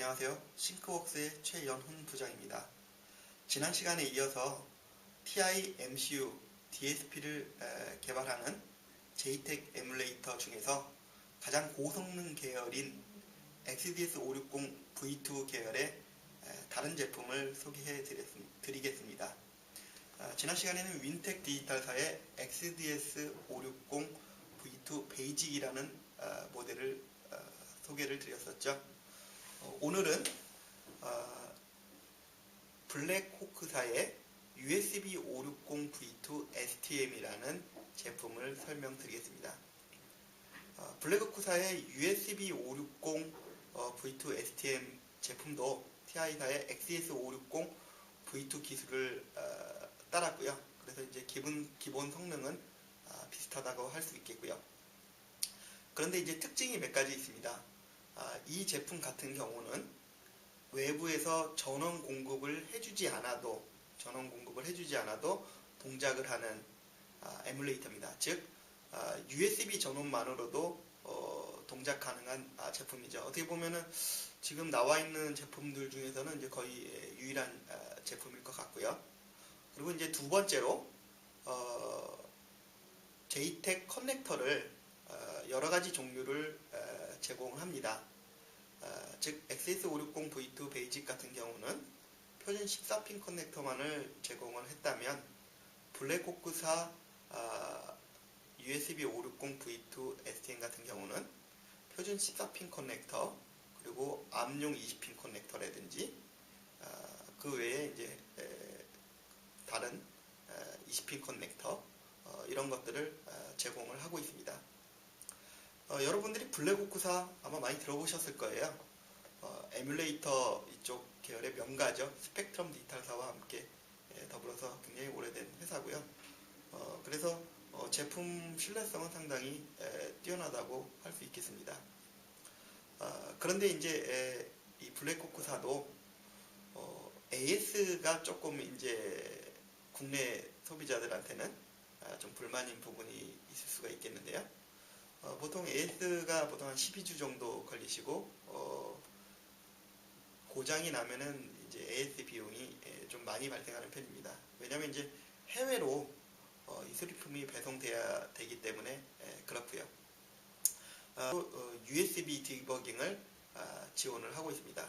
안녕하세요. 싱크웍스의 최연훈 부장입니다. 지난 시간에 이어서 TI MCU DSP를 개발하는 JTEC 에뮬레이터 중에서 가장 고성능 계열인 XDS 560 V2 계열의 에, 다른 제품을 소개해 드리겠습니다. 아, 지난 시간에는 윈텍 디지털사의 XDS 560 V2 베이직이라는 아, 모델을 아, 소개를 드렸었죠. 어, 오늘은 어, 블랙호크사의 USB 560 V2 STM이라는 제품을 설명드리겠습니다. 어, 블랙호크사의 USB 560 어, V2 STM 제품도 TI사의 XS 560 V2 기술을 어, 따랐고요. 그래서 이제 기본 기본 성능은 아, 비슷하다고 할 수 있겠고요. 그런데 이제 특징이 몇 가지 있습니다. 아, 이 제품 같은 경우는 외부에서 전원 공급을 해주지 않아도 전원 공급을 해주지 않아도 동작을 하는 아, 에뮬레이터입니다. 즉 아, USB 전원만으로도 어, 동작 가능한 아, 제품이죠. 어떻게 보면은 지금 나와 있는 제품들 중에서는 이제 거의 유일한 아, 제품일 것 같고요. 그리고 이제 두 번째로 어, JTEC 커넥터를 어, 여러 가지 종류를 어, 제공합니다. 어, 즉 XS560 V2 베이직 같은 경우는 표준 14핀 커넥터만을 제공을 했다면 블랙호크사 어, USB 560 V2 STM 같은 경우는 표준 14핀 커넥터 그리고 암용 20핀 커넥터라든지 어, 그 외에 이제 에, 다른 20핀 커넥터 어, 이런 것들을 어, 제공을 하고 있습니다. 어, 여러분들이 블랙호크사 아마 많이 들어보셨을 거예요. 어, 에뮬레이터 이쪽 계열의 명가죠. 스펙트럼 디지털사와 함께 예, 더불어서 굉장히 오래된 회사고요. 어, 그래서 어, 제품 신뢰성은 상당히 에, 뛰어나다고 할 수 있겠습니다. 어, 그런데 이제 에, 이 블랙호크사도 어, AS가 조금 이제 국내 소비자들한테는 아, 좀 불만인 부분이 있을 수가 있겠는데요. 어, 보통 AS가 보통 한 12주 정도 걸리시고 어, 고장이 나면은 이제 AS 비용이 예, 좀 많이 발생하는 편입니다. 왜냐하면 이제 해외로 어, 이 수리품이 배송돼야 되기 때문에 예, 그렇고요. 어, USB 디버깅을 아, 지원을 하고 있습니다.